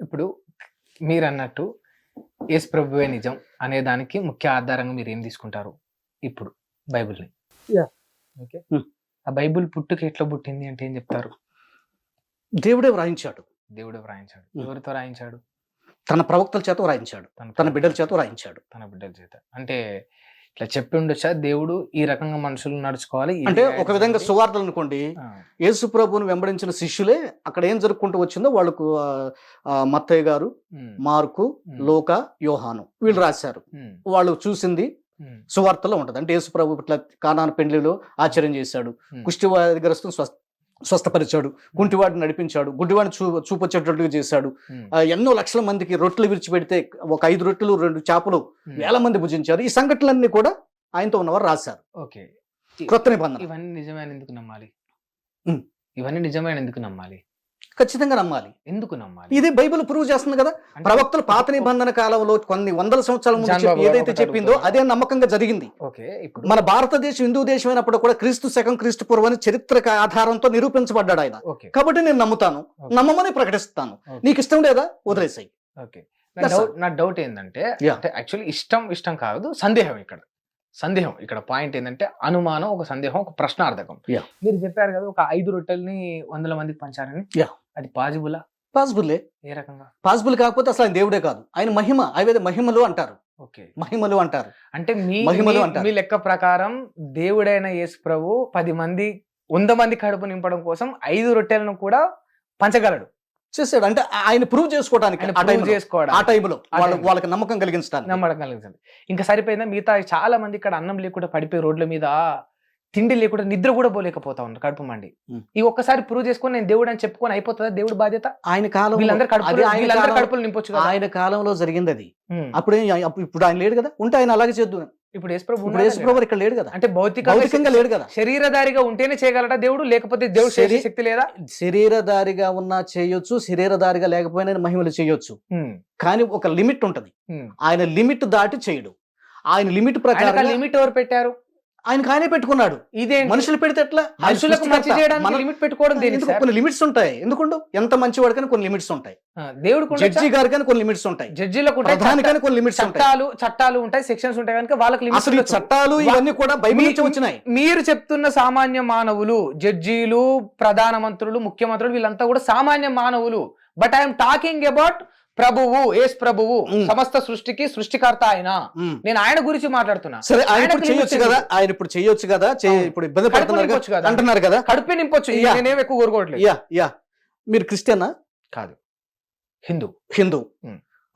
ఇప్పుడు మీరు అన్నట్టు యేసు ప్రభువే నిజం అనే దానికి ముఖ్య ఆధారంగా మీరు ఏం తీసుకుంటారు? ఇప్పుడు బైబిల్ని. ఓకే. Hmm. ఆ బైబిల్ పుట్టుక ఎట్లా పుట్టింది అంటే ఏం చెప్తారు? దేవుడే వ్రాయించాడు. దేవుడు వ్రాయించాడు. Hmm. ఎవరితో రాయించాడు తన ప్రవక్తల చేత వ్రాయించాడు. తన తన బిడ్డల చేత వ్రాయించాడు. తన బిడ్డల చేత. అంటే ఇట్లా చెప్పి ఉండొచ్చా? దేవుడు ఈ రకంగా మనుషులు నడుచుకోవాలి అంటే ఒక విధంగా. సువార్తలు అనుకోండి యేసు ప్రభువును వెంబడించిన శిష్యులే అక్కడ ఏం జరుపుకుంటూ వచ్చిందో వాళ్ళకు మత్తయ్య గారు మార్కు లోక యోహాను వీళ్ళు రాశారు. వాళ్ళు చూసింది సువార్తలో ఉంటది. అంటే యేసు ప్రభు ఇట్లా కానాన పెండ్లిలో ఆశ్చర్యం చేశాడు. ఉమ్, కుష్టివాదిగ్రస్తుని స్వస్థ స్వస్థపరిచాడు కుంటివాడిని నడిపించాడు గుడ్డివాడిని చూ చూపొచ్చేటట్టుగా చేశాడు. ఎన్నో లక్షల మందికి రొట్టెలు విరిచిపెడితే ఒక ఐదు రొట్టెలు రెండు చేపలు. వేల మంది భుజించారు. ఈ సంఘటనలన్నీ కూడా ఆయనతో ఉన్నవారు రాశారు. ఓకే. క్రొత్త నిబంధన ఇవన్నీ నిజమైన ఎందుకు నమ్మాలి. ఇవన్నీ నిజమైన ఎందుకు నమ్మాలి. ఖచ్చితంగా నమ్మాలి. ఎందుకు నమ్మాలి? ఇది బైబిల్ ప్రూవ్ చేస్తుంది కదా. ప్రవక్తలు పాత నిబంధన కాలంలో కొన్ని వందల సంవత్సరాల ముందు ఏదైతే చెప్పిందో. అదే నమ్మకంగా జరిగింది. మన భారతదేశం హిందూ దేశం అయినప్పుడు కూడా క్రీస్తు శకం క్రీస్తు పూర్వం అని చరిత్రక ఆధారంతో నిరూపించబడ్డాడు ఆయన. కాబట్టి నేను నమ్ముతాను. నమ్మమని ప్రకటిస్తాను. నీకు ఇష్టం లేదా? వదిలేసాయి. ఓకే. నా డౌట్ ఏంటంటే యాక్చువల్లీ ఇష్టం ఇష్టం కాదు సందేహం ఇక్కడ. సందేహం. ఇక్కడ పాయింట్ ఏంటంటే అనుమానం ఒక సందేహం ఒక ప్రశ్నార్థకం. మీరు చెప్పారు కదా ఒక ఐదు రొట్టెల్ని వందల మందికి పంచారని. అది పాజిబులా? పాసిబుల్లే ఏ రకంగా? పాసిబుల్ కాకపోతే అసలు ఆయన దేవుడే కాదు. ఆయన మహిమ అవేదే మహిమలు అంటారు. ఓకే. మహిమలు అంటారు. అంటే మీ మహిమలు అంటారు. మీ లెక్క ప్రకారం దేవుడైన యేసు ప్రభు పది మంది వంద మంది కడుపు నింపడం కోసం ఐదు రొట్టెలను కూడా పంచగలడు. చేశాడు. అంటే ఆయన ప్రూవ్ చేసుకోవడానికి prove టైంలో. ఆ టైంలో. వాళ్ళకి నమ్మకం కలిగించడానికి నమ్మడం కలిగింది ఇంకా సరిపోయిందా? మిగతా చాలా మంది ఇక్కడ అన్నం లేకుండా పడిపోయి రోడ్ల మీద తిండి లేకుండా నిద్ర కూడా పోలేకపోతా ఉన్నారు కడుపు మండి. ఈ ఒక్కసారి ప్రూవ్ చేసుకొని నేను దేవుడు అని చెప్పుకొని అయిపోతుందా దేవుడు బాధ్యత? ఆయన వీళ్ళందరూ కడుపు వీళ్ళందరూ కాలం- కడుపులు నింపొచ్చు ఆయన కాలంలో జరిగింది అది. అప్పుడే ఇప్పుడు ఆయన లేడు కదా? ఉంటే ఆయన అలాగే చేద్దు. ఇప్పుడు యేసు ప్రభు ఇప్పుడు ఉన్నాడా యేసు ప్రభు ఇక్కడ లేడు కదా? అంటే భౌతికంగా భౌతికంగా లేడు కదా? శరీరధారిగా ఉంటేనే చేయగలడా దేవుడు? లేకపోతే దేవుడు చేసే శరీ- శక్తి లేదా? శరీరధారిగా ఉన్నా చేయొచ్చు శరీరధారిగా లేకపోయినా మహిమలు చేయొచ్చు. కానీ ఒక లిమిట్ ఉంటది. ఆయన లిమిట్ దాటి చేయడు. ఆయన లిమిట్ ప్రకారం లిమిట్ ఎవరు పెట్టారు? ఆయనకు ఆయనే పెట్టుకున్నాడు. ఇదేంటి? మనుషులు పెడితే ఎట్లా? మనుషులకు మంచి. చేయడానికి లిమిట్ పెట్టుకోవడం దేనికి? కొన్ని లిమిట్స్ ఉంటాయి. ఎందుకుండు? ఎంత మంచివాడు కానీ కొన్ని లిమిట్స్ ఉంటాయి. ఉండొచ్చా? జడ్జి గారు కానీ కొన్ని లిమిట్స్ ఉంటాయి. జడ్జిలకు ప్రధాని కానీ కొన్ని లిమిట్స్ చట్టాలు చట్టాలు ఉంటాయి సెక్షన్స్ ఉంటాయి కనుక వాళ్ళకి లిమిట్స్ అసలు. చట్టాలు ఇవన్నీ కూడా బైబిల్ నుంచి వచ్చినాయి. మీరు చెప్తున్న సామాన్య మానవులు జడ్జీలు ప్రధానమంత్రులు ముఖ్యమంత్రులు వీళ్ళంతా కూడా సామాన్య మానవులు. బట్ ఐఎమ్ టాకింగ్ అబౌట్ ప్రభువు ఏస్ ప్రభువు. సమస్త సృష్టికి సృష్టికర్త ఆయన. నేను ఆయన గురించి మాట్లాడుతున్నా. సరే ఆయన ఇప్పుడు చేయొచ్చు కదా? ఆయన ఇప్పుడు చేయొచ్చు కదా. ఇప్పుడు ఇబ్బంది పడుతున్నారు కదా. అంటున్నారు కదా? కడుపు నింపొచ్చు. Yeah. నేనేం ఎక్కువ కోరుకోవట్లేదు యా యా. మీరు క్రిస్టియనా? కాదు. హిందూ. హిందూ.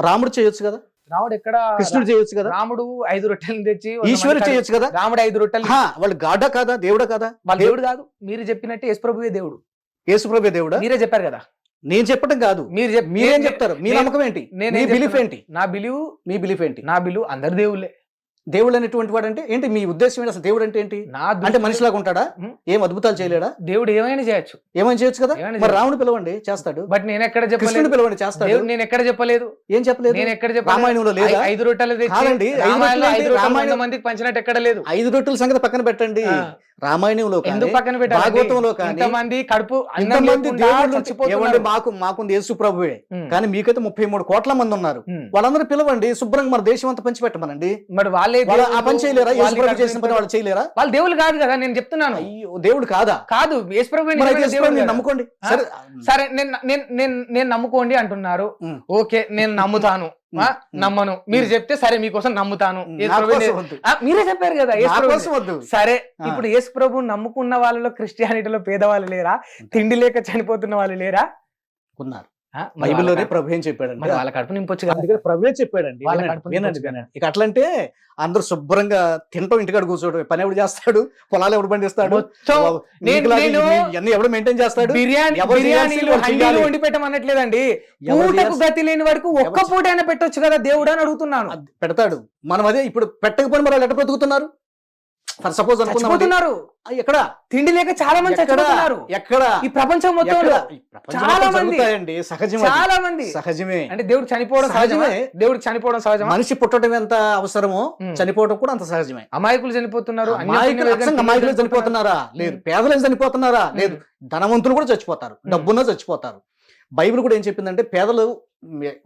రాముడు చేయొచ్చు కదా? రాముడు ఎక్కడ? కృష్ణుడు చేయొచ్చు కదా? రాముడు ఐదు రొట్టెలు తెచ్చి ఈశ్వరుడు చేయొచ్చు కదా? రాముడు ఐదు రొట్టెలు వాళ్ళు గాడా కాదా? దేవుడా కాదా? వాళ్ళ దేవుడు కాదు. మీరు చెప్పినట్టే యేసు ప్రభువే దేవుడు. యేసుప్రభే దేవుడా? మీరే చెప్పారు కదా. నేను చెప్పడం కాదు. మీరు మీరేం చెప్తారు? మీ నమ్మకం ఏంటి? నేనేం బిలీఫ్? ఏంటి? నా బిలీవ్ మీ బిలీఫ్ ఏంటి? నా బిలీవ్ అందరి దేవుళ్ళే. దేవుడు అనేటువంటి వాడు అంటే ఏంటి? మీ ఉద్దేశం ఏంటి? అసలు దేవుడు అంటే ఏంటి? నా అంటే మనిషిలాగా ఉంటాడా. ఏం అద్భుతాలు చేయలేడా? దేవుడు ఏమైనా చేయొచ్చు. ఏమైనా చేయొచ్చు కదా? ఏమైనా మరి. రాముడు పిలవండి చేస్తాడు. బట్ నేను ఎక్కడ కృష్ణుడు చెప్పలేదు పిలవండి చేస్తాడు. దేవుడు నేను ఎక్కడ చెప్పలేదు. ఏం చెప్పలేదు? నేను ఎక్కడ రామాయణంలో లేదా? ఐ- ఐదు రొట్టెలు తెచ్చి కాదండి, ఐదు రామాయణంలో రొట్టెలు ఐదు ఏంటి? రొట్టెలు వంద రామాయణం- మందికి పంచినట్టు ఎక్కడ లేదు. ఐదు రొట్టెల సంగతి పక్కన పెట్టండి. ఆ. రామాయణంలో కానీ ఎందుకు పక్కన పెట్టాలి భాగవతంలో కానీ ఇంతమంది కడుపు అన్నం ఇంతమంది లేకుండా దేవుళ్ళు చచ్చిపోతున్నారు. ఏమండి మాకు మాకుంది యేసు ప్రభువే. ఉమ్. కానీ మీకైతే ముప్పై మూడు కోట్ల మంది ఉన్నారు. ఉమ్. వాళ్ళందరూ పిలవండి శుభ్రంగా మన దేశం అంతా పంచి పెట్టమనండి మరి వాళ్ళే వాళ్ళ ఆ పని చేయలేరా? వాళ్ళే యేసు ప్రభు కడుపు చేసిన పని. వాళ్ళు చేయలేరా? వాళ్ళు దేవుళ్ళు కాదు కదా నేను చెప్తున్నాను. అయ్యో దేవుడు కాదా? కాదు యేసుప్రభు దేవుడు. నమ్ముకోండి? సరే. నేను నేను నమ్ముకోండి అంటున్నారు. ఓకే నేను నమ్ముతాను. నమ్మను. మీరు చెప్తే సరే మీకోసం నమ్ముతాను. మీరే చెప్పారు కదా సరే. ఇప్పుడు యేసు ప్రభు నమ్ముకున్న వాళ్ళలో క్రిస్టియానిటీలో పేదవాళ్ళు లేరా? తిండి లేక చనిపోతున్న వాళ్ళు లేరా? ఉన్నారు. బైబిల్లోనే ప్రభు ఏం మరి వాళ్ళ కడుపు నింపొచ్చు అందుకని ప్రభువే చెప్పాడండి. ఇక అట్లంటే అందరూ శుభ్రంగా తింటాం ఇంటికాడ కూర్చోడు పని ఎవడు చేస్తాడు పొలాలు ఎవడు పండిస్తాడు ఎవడు మెయింటైన్ చేస్తాడు? బిర్యానీ. వండి పెట్టమనట్లేదండి. ఎవరు పూటకు గతి లేని వరకు ఒక్క పూట అయినా పెట్టొచ్చు కదా దేవుడు అని అడుగుతున్నాను. పెడతాడు. మనం అదే ఇప్పుడు పెట్టకపోయిన మరి ఎట్ట బ్రతుకుతున్నారు? ఫర్ సపోజ్ చచ్చిపోతున్నారు. ఎక్కడ? తిండి లేక చాలా మంది? చచ్చిపోతున్నారు. ఎక్కడ? ఈ ప్రపంచం మొత్తంలో ప్రపంచం చాలా మొత్తం మంది. సహజమే. చాలా మంది. సహజమే. అంటే దేవుడు చనిపోవడం సహజమే. దేవుడికి చనిపోవడం సహజమా? మనిషి పుట్టడం ఎంత అవసరమో. చనిపోవడం కూడా అంత సహజమే. అమాయకులు చనిపోతున్నారు అమాయకులు చనిపోతున్నారా? లేదు. పేదలు చనిపోతున్నారా? లేదు. ధనవంతులు కూడా చచ్చిపోతారు. డబ్బున్న చచ్చిపోతారు. బైబిల్ కూడా ఏం చెప్పిందంటే పేదలు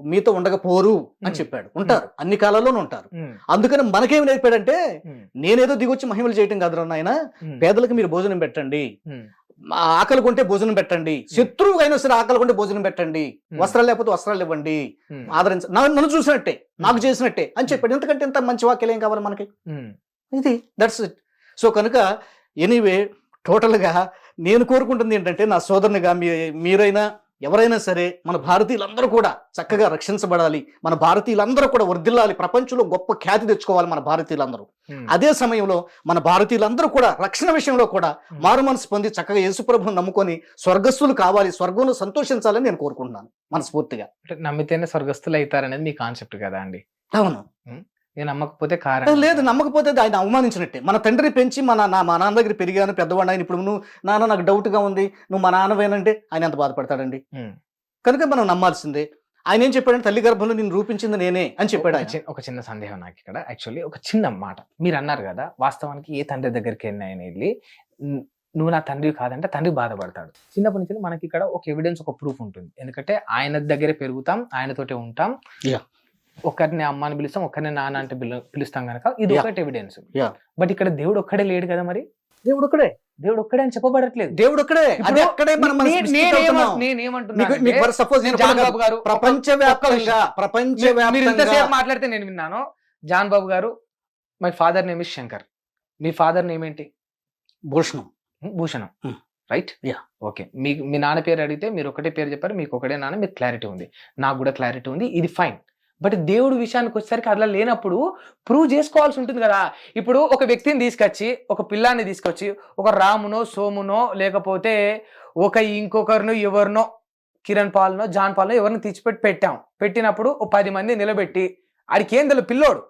మీతో ఉండకపోరు అని. చెప్పాడు. ఉంటారు. అన్ని కాలాల్లోనూ ఉంటారు. అందుకని మనకేం నేర్పాడంటే నేనేదో దిగొచ్చి మహిమలు చేయటం కాదు నాయన. పేదలకు మీరు భోజనం పెట్టండి. ఆకలి కొంటే భోజనం పెట్టండి. శత్రువు అయినా సరే ఆకలి కొంటే భోజనం పెట్టండి. వస్త్రాలు లేకపోతే వస్త్రాలు ఇవ్వండి. ఆదరించ నా- నన్ను చూసినట్టే. నాకు చేసినట్టే అని చెప్పాడు. ఎందుకంటే ఇంత మంచి వాక్యాలు ఏం కావాలి మనకి? ఇది. దట్స్ ఇట్ సో కనుక ఎనీవే టోటల్గా నేను కోరుకుంటుంది ఏంటంటే నా సోదరునిగా మీ మీరైనా ఎవరైనా సరే మన భారతీయులందరూ కూడా చక్కగా రక్షించబడాలి. మన భారతీయులందరూ కూడా వర్ధిల్లాలి. ప్రపంచంలో గొప్ప ఖ్యాతి తెచ్చుకోవాలి మన భారతీయులందరూ. అదే సమయంలో మన భారతీయులందరూ కూడా రక్షణ విషయంలో కూడా. మారు మనసు పొంది చక్కగా యేసుప్రభుని నమ్ముకొని స్వర్గస్థులు కావాలి. స్వర్గంలో సంతోషించాలని నేను కోరుకుంటున్నాను. మనస్ఫూర్తిగా. అంటే నమ్మితేనే స్వర్గస్థులు అవుతారనేది మీ కాన్సెప్ట్ కదా అండి. అవును. నమ్మకపోతే కారణం. లేదు నమ్మకపోతే ఆయన అవమానించినట్టే. మన తండ్రి పెంచి మన నా మా నాన్న దగ్గర పెరిగాను పెద్దవాడిని ఆయన ఇప్పుడు నువ్వు నాన్న నాకు డౌట్గా ఉంది నువ్వు మా నాన్నవేనంటే ఆయన ఎంత బాధపడతాడండి. కనుక మనం నమ్మాల్సిందే. ఆయన ఏం చెప్పాడంటే తల్లి గర్భంలో నేను రూపించింది నేనే అని చెప్పాడు ఒక ఆయన. చి- ఒక చిన్న సందేహం నాకు ఇక్కడ. యాక్చువల్లీ ఒక చిన్న మాట. మీరు అన్నారు కదా వాస్తవానికి ఏ తండ్రి దగ్గరికి వెళ్ళినా ఆయన వెళ్ళి "న్- నువ్వు నా తండ్రి కాదంటే తండ్రి బాధపడతాడు. చిన్నప్పటి నుంచి మనకి ఇక్కడ ఒక ఎవిడెన్స్ ఒక ప్రూఫ్ ఉంటుంది. ఎందుకంటే ఆయన దగ్గరే పెరుగుతాం ఆయనతోటే ఉంటాం. ఒకరిని అమ్మ అని పిలుస్తాం ఒకరిని నాన్న అంటే పిలు- పిలుస్తాం కనుక ఇది. ఒకటి ఎవిడెన్స్. బట్ ఇక్కడ దేవుడు ఒక్కడే లేడు కదా మరి? దేవుడు ఒక్కడే. దేవుడు ఒక్కడే అని చెప్పబడట్లేదు. దేవుడు ఒక్కడే. అది అక్కడే మనం నేనేమంటున్నాను సపోజ్ నేను జాన్ ఒకటి బాబు గారు ప్రపంచ వ్యాప్తంగా ప్రపంచ మీరు ఇంతసేపు వ్యాప్తంగా మాట్లాడితే నేను విన్నాను. జాన్ బాబు గారు my father name is Shankar me father name ఏంటి? Bhushanam. Bhushanam. Right Yeah. Okay మీ మీ నాన్న పేరు అడిగితే మీరు ఒకటే పేరు చెప్పారు మీకు ఒకటే నాన్న మీకు క్లారిటీ ఉంది. నాకు కూడా క్లారిటీ ఉంది ఇది ఫైన్ బట్ దేవుడు విషయానికి వచ్చేసరికి అట్లా లేనప్పుడు ప్రూవ్ చేసుకోవాల్సి ఉంటుంది కదా. ఇప్పుడు ఒక వ్యక్తిని తీసుకొచ్చి ఒక పిల్లాన్ని తీసుకొచ్చి ఒక రామునో సోమునో లేకపోతే ఒక ఇంకొకరినో ఎవరినో కిరణ్ పాల్నో జాన్ పాల్నో ఎవరిని తెచ్చిపెట్టి పెట్టాం. పెట్టినప్పుడు ఓ పది మంది నిలబెట్టి ఆడికి ఏం పిల్లోడు?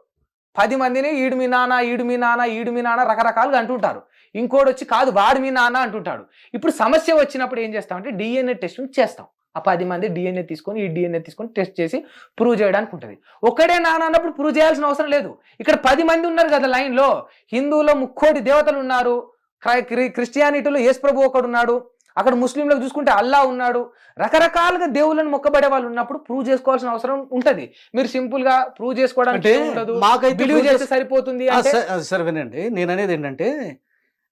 పది మందిని ఈడు మీ నాన్న ఈడు మీ నాన్న ఈడు మీ నాన్న రకరకాలుగా అంటుంటారు. ఇంకోటి వచ్చి కాదు వాడు మీ నాన్న అంటుంటాడు. ఇప్పుడు సమస్య వచ్చినప్పుడు ఏం చేస్తామంటే డిఎన్ఏ టెస్ట్ చేస్తాం. ఆ పది మంది డిఎన్ఏ తీసుకొని ఈ డిఎన్ఏ తీసుకొని టెస్ట్ చేసి ప్రూవ్ చేయడానికి ఉంటుంది. ఒకడే నాన్న అన్నప్పుడు ప్రూవ్ చేయాల్సిన అవసరం లేదు. ఇక్కడ పది మంది ఉన్నారు కదా లైన్లో. హిందువులో ముక్కోటి దేవతలు ఉన్నారు. క్రై- క్రి- క్రిస్టియానిటీలో యేసు ప్రభు ఒకడు ఉన్నాడు. అక్కడ ముస్లింలకు చూసుకుంటే అల్లా ఉన్నాడు. రకరకాలుగా దేవుళ్ళని మొక్కబడే వాళ్ళు ఉన్నప్పుడు ప్రూవ్ చేసుకోవాల్సిన అవసరం ఉంటది. మీరు సింపుల్గా ప్రూవ్ చేసుకోవడానికి మాకైతే బిలీవ్ చేస్తే సరిపోతుంది సరే వినండి. నేను అనేది ఏంటంటే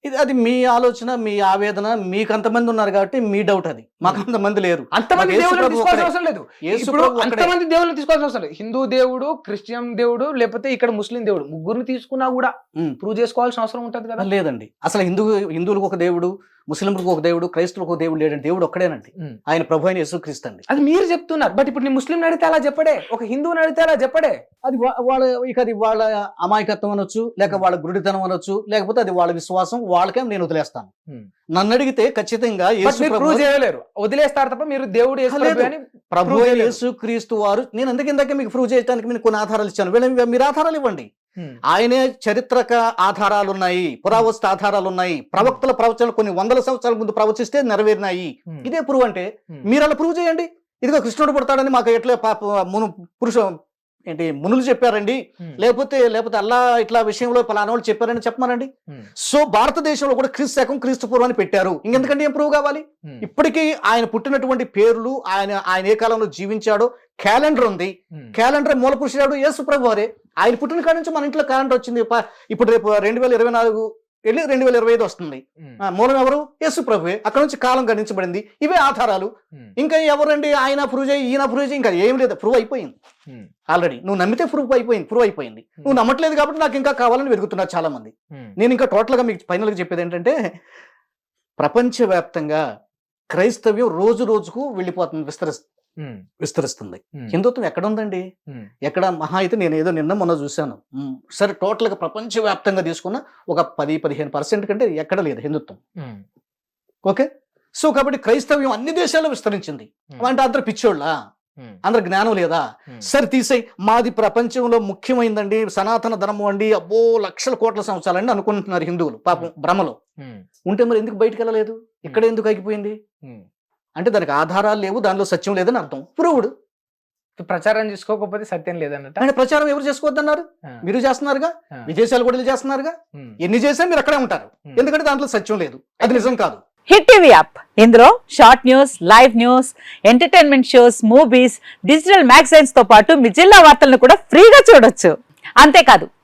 ఇది అది మీ ఆలోచన మీ ఆవేదన మీకు అంతమంది ఉన్నారు కాబట్టి మీ డౌట్ అది. మాకు అంతమంది లేరు. అంతమంది ప్రభు తీసుకోవాల్సిన. అవసరం లేదు. ఇప్పుడు. అంతమంది దేవుళ్ళని తీసుకోవాల్సిన అవసరం లేదు. హిందూ దేవుడు క్రిస్టియన్ దేవుడు లేకపోతే ఇక్కడ ముస్లిం దేవుడు ముగ్గురిని తీసుకున్నా కూడా. ప్రూవ్ చేసుకోవాల్సిన అవసరం ఉంటది కదా? లేదండి. అసలు హిందూ హిందువులకు ఒక దేవుడు ముస్లింలకు ఒక దేవుడు క్రైస్తవులకు ఒక దేవుడు లేడండి దేవుడు ఒక్కడేనండి. ఆయన ప్రభు అయిన యేసుక్రీస్తు అండి. అది మీరు చెప్తున్నారు. బట్ ఇప్పుడు నీ ముస్లిం అడిగితే అలా చెప్పడే. ఒక హిందువుని అడిగితే అలా చెప్పడే. అది వాళ్ళ ఇక అది వాళ్ళ అమాయకత్వం అనొచ్చు లేక వాళ్ళ గురుడితనం అనొచ్చు లేకపోతే అది వాళ్ళ విశ్వాసం వాళ్ళకే నేను వదిలేస్తాను. నన్ను అడిగితే ఖచ్చితంగా ప్రూవ్ చేయలేరు. వదిలేస్తారు తప్ప మీరు దేవుడు. ప్రభు అని ప్రభు prove అయిన చేయలేరు. యేసు క్రీస్తు వారు నేను అందుకే ఇందాక మీకు ప్రూవ్ చేయడానికి మీకు కొన్ని ఆధారాలు ఇచ్చాను వీళ్ళ మీరు ఆధారాలు ఇవ్వండి. ఆయనే చరిత్రక ఆధారాలు ఉన్నాయి పురావస్తు ఆధారాలు ఉన్నాయి ప్రవక్తల ప్రవచనాలు కొన్ని వందల సంవత్సరాల ముందు ప్రవచిస్తే నెరవేరినాయి. ఇదే ప్రూవ్ అంటే. మీరు అలా ప్రూవ్ చేయండి ఇదిగో కృష్ణుడు పుడతాడని మాకు ఎట్లా పాప మును పురుష ఏంటి మునులు చెప్పారండి. లేకపోతే లేకపోతే అల్లా ఇట్లా విషయంలో పలానా వాళ్ళు చెప్పారని చెప్పమనండి. సో భారతదేశంలో కూడా క్రీస్తు శకం క్రీస్తు పూర్వాన్ని పెట్టారు ఇంకెందుకంటే ఏం ప్రూవ్ కావాలి. ఇప్పటికీ ఆయన పుట్టినటువంటి పేర్లు ఆయన ఆయన ఏ కాలంలో జీవించాడో క్యాలెండర్ ఉంది. క్యాలెండర్ మూల పురుషుడు యేసు ప్రభు వారే ఆయన పుట్టిన కాడ నుంచి మన ఇంట్లో క్యాలెండర్ వచ్చింది ఇప్పుడు రేపు రెండు వేల ఇరవై నాలుగు వెళ్ళి రెండు వేల ఇరవై ఐదు వస్తుంది. మూలం ఎవరు? యేసు ప్రభువే. అక్కడ నుంచి కాలం గణించబడింది. ఇవే ఆధారాలు. ఇంకా ఎవరండి ఆయన ప్రూవ్ చేయి ఈయన ప్రూవ్ చేయి ఇంకా ఏం లేదు. ప్రూవ్ అయిపోయింది. ఆల్రెడీ. నువ్వు నమ్మితే ప్రూఫ్ అయిపోయింది. ప్రూవ్ అయిపోయింది. నువ్వు నమ్మట్లేదు కాబట్టి నాకు ఇంకా కావాలని వెతుకుతున్నారు చాలా మంది. నేను ఇంకా టోటల్గా మీకు ఫైనల్గా చెప్పేది ఏంటంటే ప్రపంచవ్యాప్తంగా క్రైస్తవ్యం రోజు రోజుకు వెళ్ళిపోతుంది విస్తరిస్తుంది. విస్తరిస్తుంది. హిందుత్వం ఎక్కడ ఉందండి. ఎక్కడ మహా అయితే నేను ఏదో నిన్న మొన్న చూశాను. సరే టోటల్గా ప్రపంచవ్యాప్తంగా తీసుకున్న ఒక పది పదిహేను పర్సెంట్ కంటే ఎక్కడ లేదు హిందుత్వం. ఓకే? సో కాబట్టి క్రైస్తవ్యం అన్ని దేశాల్లో విస్తరించింది. అంటే అందరు పిచ్చోళ్ళ. అందరు జ్ఞానం లేదా. సరే తీసేయి. మాది ప్రపంచంలో ముఖ్యమైందండి. సనాతన ధర్మం అండి. అబ్బో లక్షల కోట్ల సంవత్సరాలండి అనుకుంటున్నారు హిందువులు పాపం భ్రమలో. ఉంటే మరి ఎందుకు బయటికి వెళ్ళలేదు ఇక్కడ ఎందుకు ఆగిపోయింది? ఉమ్. అంటే దానికి ఆధారాలు లేవు దానిలో సత్యం లేదని అర్థం. ప్రూవ్డ్. ప్రచారం చేసుకోకపోతే సత్యం లేదన్నట అంటే ప్రచారం ఎవరు చేసుకోవద్దన్నారు. మీరు చేస్తున్నారుగా. విదేశాలు కూడా చేస్తున్నారుగా. ఎన్ని చేసినా మీరు అక్కడే ఉంటారు. ఎందుకంటే దాంట్లో సత్యం లేదు. అది నిజం కాదు. Hit TV app. ఇందులో short news live news entertainment shows movies digital మ్యాగజైన్స్తో పాటు మీ జిల్లా వార్తలను కూడా ఫ్రీగా చూడొచ్చు. అంతేకాదు